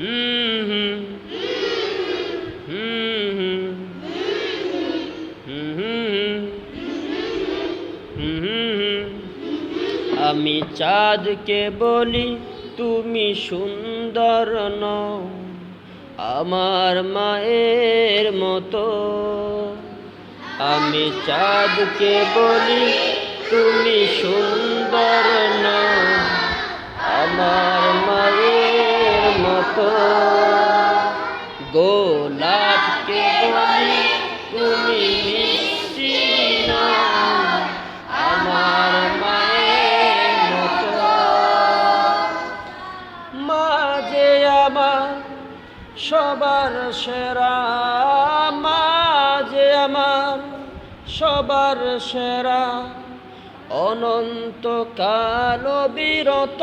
আমি চাঁদকে বলি তুমি সুন্দর নও। আমার মায়ের মতো। আমি চাঁদকে বলি তুমি গোলাপকে বলি, তুমি মিষ্টি আমার মায়ের মতো। মাঝে আমার সবার সেরা মা মাঝে আমার সবার সেরা অনন্ত কাল বিরত।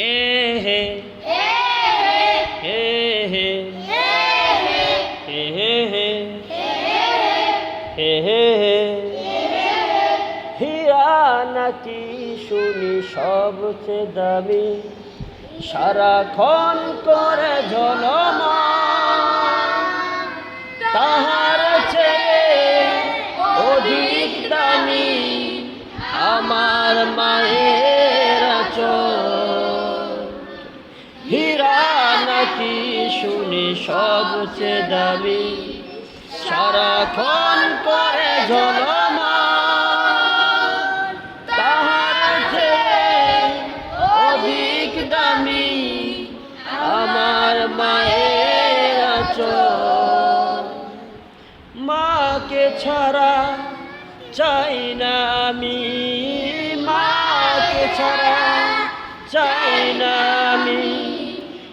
হে হে হে হে হে হে হে হে হে হে হীরা নাকি শুনি সবচেয়ে দামি? সারাক্ষণ করে ঝলমা তাহার চেয়ে অধিক দামি। আমার মায়ের নাকি শুনি সবচেয়ে দামি সারাক্ষণ করে চেয়ে অধিক দামি আমার মায়ের আচর মাকে ছাড়া চাই না আমি, মাকে ছাড়া